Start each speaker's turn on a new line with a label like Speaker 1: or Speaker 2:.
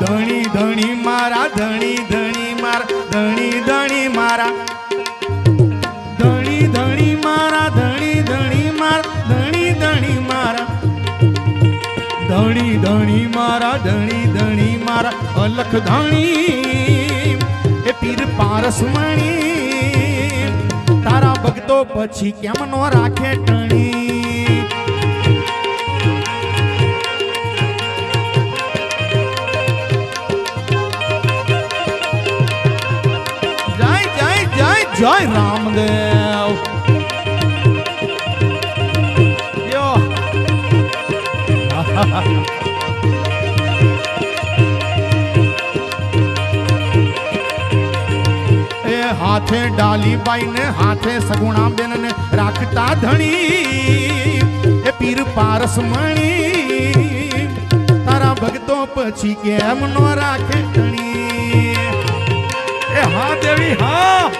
Speaker 1: ધણી ધણી મારા, ધણી ધણી મારા, ધણી ધણી મારા. ધણી ધણી મારા, ધણી ધણી મારા અલખ ધણી, એ પીર પારસમણી. તારા ભક્તો પછી કેમ નો રાખે ટણી? જય રામદેવ. એ હાથે ડાલીબાઈ ને હાથે સગુણાબેન ને રાખતા ધણી. એ પીર પારસમણી. તારા ભક્તો પછી કેમ નો રાખે ધણી? એ હા દેવી, હા.